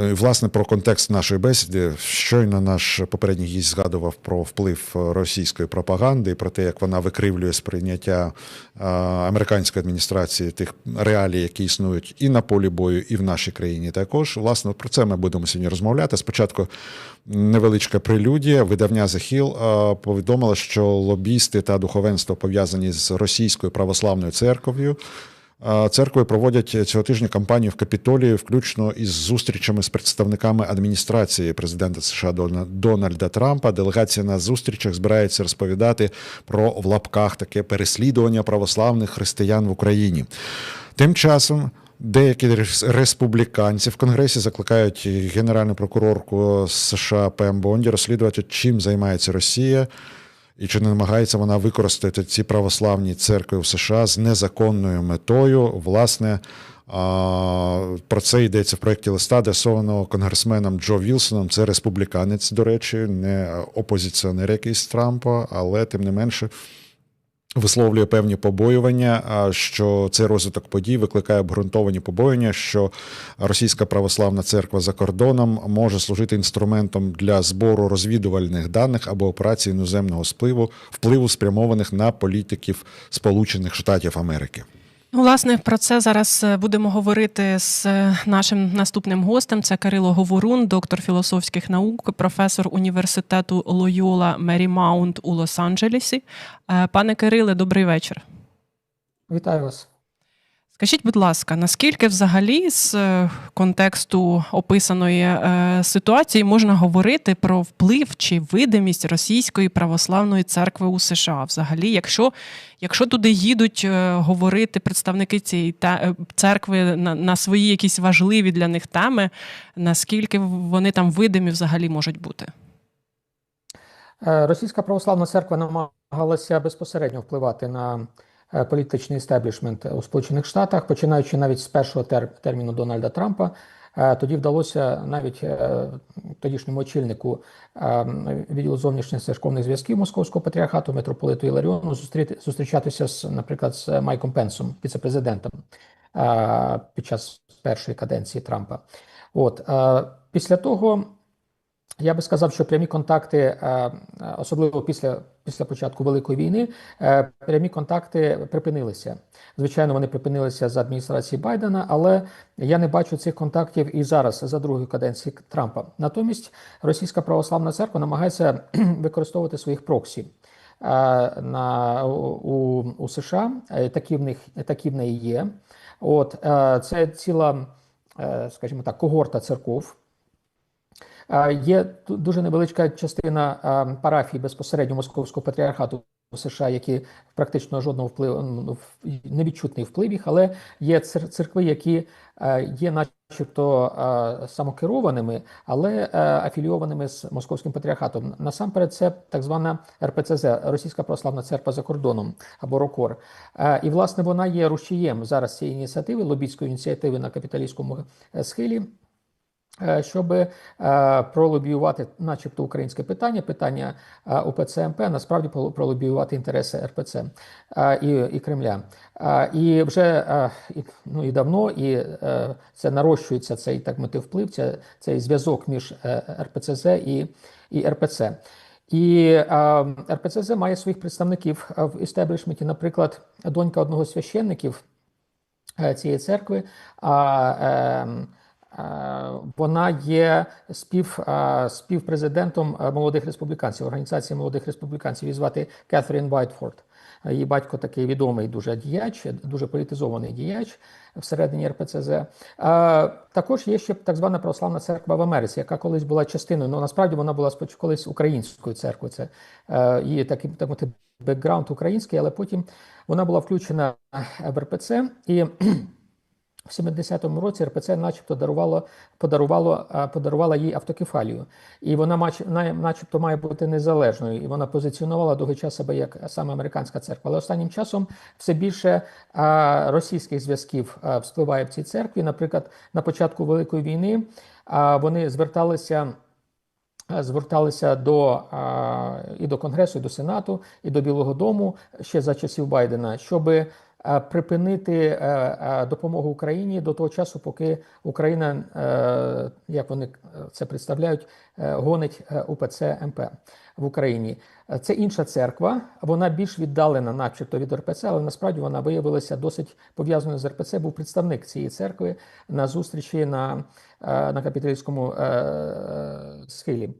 Е, Власне, про контекст нашої бесіди. Щойно наш попередній гість згадував про вплив російської пропаганди і про те, як вона викривлює сприйняття е, американської адміністрації тих реалій, які існують і на полі бою, і в нашій країні. Також власне про це ми будемо сьогодні розмовляти. Спочатку невеличка прелюдія. Видавня Hill е, що лобісти та духовенство пов'язані з російською православною церков'ю. Церкви проводять цього тижня кампанію в Капітолії, включно із зустрічами з представниками адміністрації президента США Дона- Дональда Трампа. Делегація на зустрічах збирається розповідати про в лапках таке переслідування православних християн в Україні. Тим часом. Деякі рес- республіканці в Конгресі закликають генеральну прокурорку США Пем Бонді розслідувати, чим займається Росія, і чи не намагається вона використати ці православні церкви в США з незаконною метою. Власне, про це йдеться в проєкті листа, адресованого конгресменом Джо Вілсоном. Це республіканець, до речі, не опозиціонер якийсь Трампа, але тим не менше. Висловлює певні побоювання, що цей розвиток подій викликає обґрунтовані побоювання, що російська православна церква за кордоном може служити інструментом для збору розвідувальних даних або операцій іноземного спливу, впливу спрямованих на політиків Сполучених Штатів Америки. Ну, Власне, про це зараз е, будемо говорити з е, нашим наступним гостем. Це Кирило Говорун, доктор філософських наук, професор університету Лойола Мерімаунт у Лос-Анджелесі. Е, Пане Кириле, добрий вечір. Вітаю вас. Скажіть, будь ласка, наскільки взагалі з е, контексту описаної е, ситуації можна говорити про вплив чи видимість російської православної церкви у США? Взагалі, якщо, якщо туди їдуть е, говорити представники цієї церкви на, на свої якісь важливі для них теми, наскільки вони там видимі взагалі можуть бути? Російська православна церква намагалася безпосередньо впливати на політичний істеблішмент у Сполучених Штатах, починаючи навіть з першого тер- терміну Дональда Трампа. Е, Тоді вдалося навіть е, тодішньому очільнику е, відділу зовнішніх церковних зв'язків Московського патріархату митрополиту Іларіону зустріти, зустрічатися з, наприклад, з Майком Пенсом, віцепрезидентом, е, під час першої каденції Трампа. От е, після того я би сказав, що прямі контакти, е, особливо після, після початку Великої війни, е, прямі контакти припинилися. Звичайно, вони припинилися за адміністрації Байдена, але я не бачу цих контактів і зараз за другої каденції Трампа. Натомість Російська православна церква намагається використовувати своїх проксі. е, На у, у США Е, такі в них такі в неї є. От е, це ціла, е, скажімо так, когорта церков. Е, Є дуже невеличка частина е, парафій безпосередньо Московського патріархату у США, які практично жодного впливу ну, в- невідчутний вплив їх, але є церкви, які е, є начебто самокерованими, але афілійованими з Московським патріархатом. Насамперед, це так звана РПЦЗ, Російська православна церква за кордоном або РОКОР. І власне вона є рушієм зараз цієї ініціативи, лобійської ініціативи на капіталістському схилі щоб е, пролобіювати, начебто, українське питання, питання е, УПЦ МП, насправді пролобіювати інтереси РПЦ е, і, і Кремля. Е, І вже е, ну, і давно, і е, це нарощується цей так мати вплив, це, цей зв'язок між е, РПЦЗ і, і РПЦ. І е, РПЦЗ має своїх представників е, в істеблішменті, наприклад, донька одного з священників е, цієї церкви. А, е, вона є спів, е, співпрезидентом е, молодих республіканців, організації молодих республіканців. Її звати Кетherін Вайтфорд. Її батько такий відомий дуже діяч, дуже політизований діяч всередині РПЦЗ. Е, Також є ще так звана православна церква в Америці, яка колись була частиною. Ну насправді вона була колись українською церквою. Це е, її такий так бекграунд український, але потім вона була включена в РПЦ і. В 70-му році РПЦ начебто дарувало, подарувало, е, подарувала їй автокефалію. І вона начебто має бути незалежною. І вона позиціонувала довгий час себе як саме американська церква. Але останнім часом все більше е, російських зв'язків е, вспливає в цій церкві. Наприклад, на початку Великої війни вони зверталися зверталися до і до Конгресу, і до Сенату, і до Білого Дому ще за часів Байдена, щоб е, припинити е, е, допомогу Україні до того часу, поки Україна, е, як вони це представляють, е, гонить е, УПЦ МП в Україні. Е, Це інша церква, вона більш віддалена, начебто, від РПЦ, але насправді вона виявилася досить пов'язаною з РПЦ. Був представник цієї церкви на зустрічі на, е, на капітолійському е, е, схилі.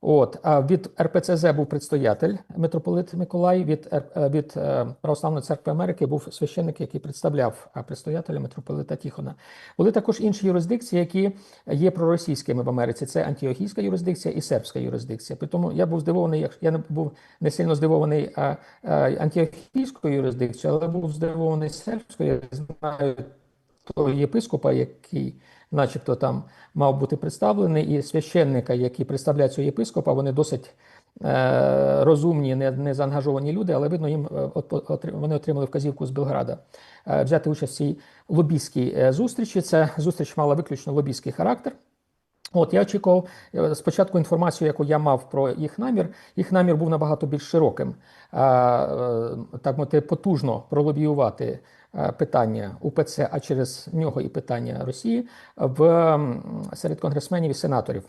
От а від РПЦЗ був предстоятель митрополит Миколай. Від е, від е, Православної церкви Америки був священник, який представляв е, предстоятеля митрополита Тіхона. Були також інші юрисдикції, які є проросійськими в Америці. Це антіохійська юрисдикція і сербська юрисдикція. При тому я був здивований, як я не був не сильно здивований антіохійською юрисдикцією, але був здивований сербською. Я знаю того єпископа, який начебто там мав бути представлений, і священника, який представляє цього єпископа, вони досить е, розумні, не, не заангажовані люди, але видно, їм е, вони отримали вказівку з Белграда е, взяти участь в цій лобійській е, зустрічі. Це зустріч мала виключно лобійський характер. От я очікував е, спочатку інформацію, яку я мав про їх намір. Їх намір був набагато більш широким, так мовити, потужно пролобіювати питання УПЦ, а через нього і питання Росії в серед конгресменів і сенаторів.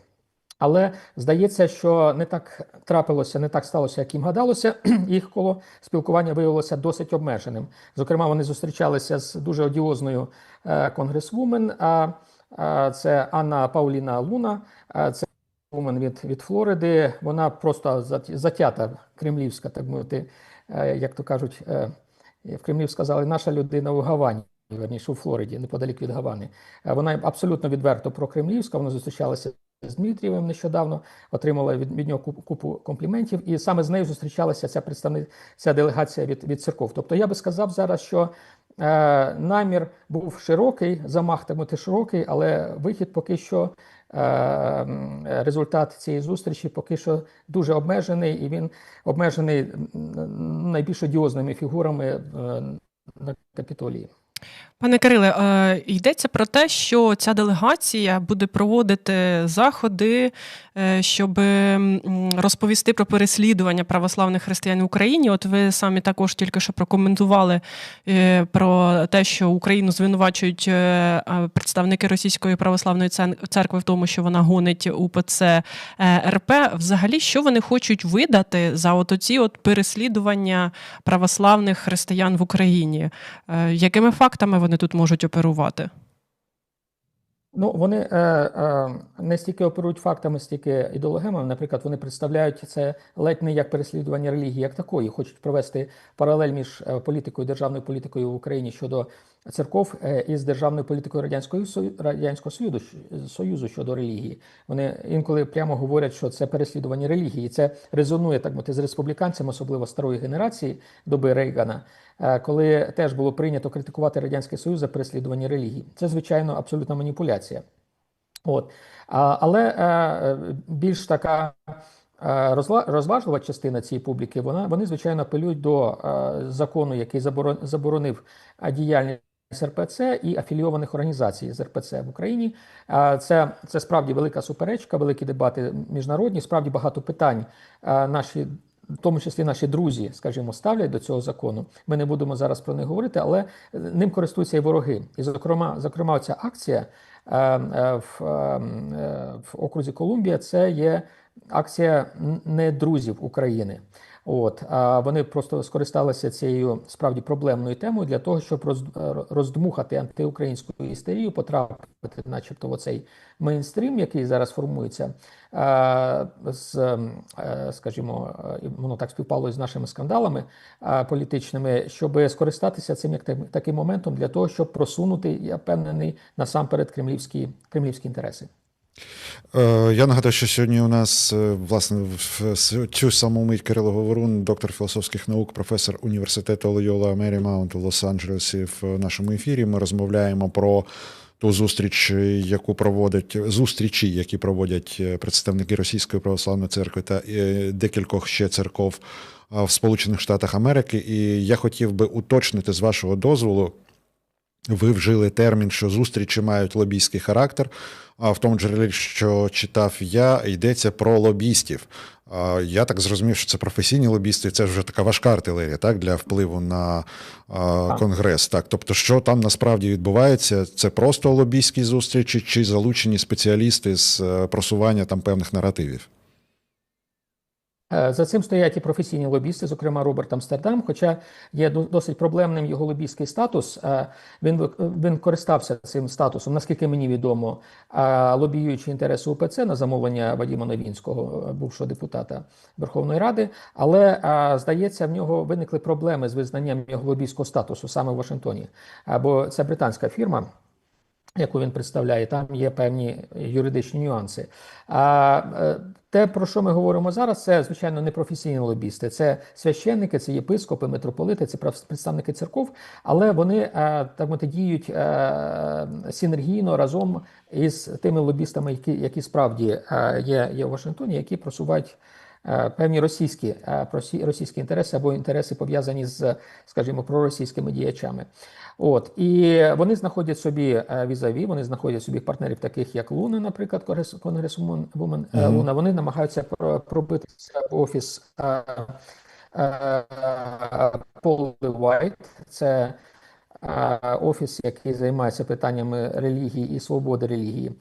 Але здається, що не так трапилося, не так сталося, як їм гадалося. Їх коло спілкування виявилося досить обмеженим. Зокрема, вони зустрічалися з дуже одіозною е, конгресвумен. А це Анна Пауліна Луна. Це вумен від, від Флориди. Вона просто зат- затята кремлівська, так мовити, е, як то кажуть, е, в Кремлі сказали, наша людина у Гавані. Верніше у Флориді, неподалік від Гавани. Е, Вона абсолютно відверто прокремлівська. Вона зустрічалася з Дмитрієвим нещодавно, отримала від, від нього купу, купу компліментів, і саме з нею зустрічалася ця ця делегація від, від церков. Тобто я би сказав зараз, що е, намір був широкий, замах так мовити широкий, але вихід поки що. е, Результат цієї зустрічі поки що дуже обмежений, і він обмежений найбільш одіозними фігурами е, на капітолії. Пане Кириле, е, йдеться про те, що ця делегація буде проводити заходи, е, щоб розповісти про переслідування православних християн в Україні. От ви самі також тільки що прокоментували е, про те, що Україну звинувачують представники Російської православної церкви в тому, що вона гонить УПЦ РП. Взагалі, що вони хочуть видати за от оці от переслідування православних християн в Україні? Якими фактами вони тут можуть оперувати? Ну, вони е, е, не стільки оперують фактами, стільки ідеологемами. Наприклад, вони представляють це ледь не як переслідування релігії, як такої. Хочуть провести паралель між е, політикою, державною політикою в Україні щодо церков е, із державною політикою радянського радянського союзу союзу щодо релігії. Вони інколи прямо говорять, що це переслідування релігії. Це резонує так мовити з республіканцями, особливо старої генерації доби Рейгана, е, коли теж було прийнято критикувати радянський союз за переслідування релігії. Це звичайно абсолютна маніпуляція. От. Але е, більш така розважлива частина цієї публіки, вона, вони, звичайно, апелюють до закону, який заборо- заборонив діяльність РПЦ і афілійованих організацій з РПЦ в Україні. Це, це справді велика суперечка, великі дебати міжнародні, справді багато питань наші. В тому числі наші друзі, скажімо, ставлять до цього закону. Ми не будемо зараз про них говорити, але е, ним користуються і вороги. І, зокрема, зокрема, ця акція е, е, в, в окрузі Колумбія це є акція не друзів України. От а вони просто скористалися цією справді проблемною темою для того, щоб роз- роздмухати антиукраїнську істерію, потрапити, начебто, в оцей мейнстрім, який зараз формується, з, е, скажімо, е, воно так співпало з нашими скандалами політичними, щоб скористатися цим як таким моментом для того, щоб просунути, я впевнений, насамперед кремлівські, кремлівські інтереси. Е, Я нагадаю, що сьогодні у нас е, власне в цю саму мить Кирило Говорун, доктор філософських наук, професор університету Лойола Мері Маунт у Лос-Анджелесі в нашому ефірі. Ми розмовляємо про ту зустріч, яку проводять зустрічі, які проводять е, представники Російської православної церкви та е, декількох ще церков в Сполучених Штатах Америки. І я хотів би уточнити з вашого дозволу. Ви вжили термін, що зустрічі мають лобійський характер. А в тому джерелі, що читав я, йдеться про лобістів. Я так зрозумів, що це професійні лобісти, це вже така важка артилерія, так, для впливу на конгрес. Так, тобто, що там насправді відбувається? Це просто лобійські зустрічі чи залучені спеціалісти з е, просування там певних наративів? Е, За цим стоять і професійні лобісти, зокрема Роберт Амстердам. Хоча є досить проблемним його лобійський статус. Е, Він він користався цим статусом, наскільки мені відомо, лобіюючи інтереси УПЦ на замовлення Вадима Новінського, е, бувшого депутата Верховної Ради. Але здається, в нього виникли проблеми з визнанням його лобійського статусу саме в Вашингтоні. Бо це британська фірма яку він представляє, там є певні юридичні нюанси. А е, те, про що ми говоримо зараз, це звичайно не професійні лобісти, це священники, це єпископи, митрополити, це представники церков, але вони е, так мовити, діють е, синергійно разом із тими лобістами, які, які справді є, є в Вашингтоні, які просувають. Е, Певні російські е, російські інтереси або інтереси пов'язані з, скажімо, проросійськими діячами. От і вони знаходять собі е, візаві, вони знаходять собі партнерів, таких як Луна, наприклад, конгрес- е, Луна. Вони намагаються пробитися в офіс е, Вайт. Це офіс, який займається питаннями релігії і свободи релігії.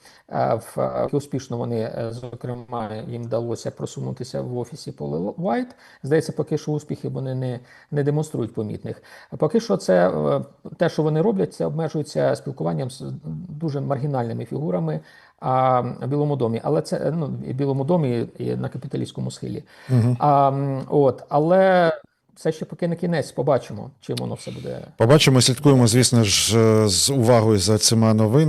В успішно вони, е, зокрема, їм вдалося просунутися в офісі Поли Вайт. Здається, поки що успіхи вони не, не демонструють помітних. Поки що це е, те, що вони роблять, це обмежується спілкуванням з дуже маргінальними фігурами а, в Білому домі. Але це ну, і в Білому домі і на капіталістському схилі. А, от, але це ще поки не кінець, побачимо, чим воно все буде. Побачимо, слідкуємо, звісно ж, з увагою за цими новинами.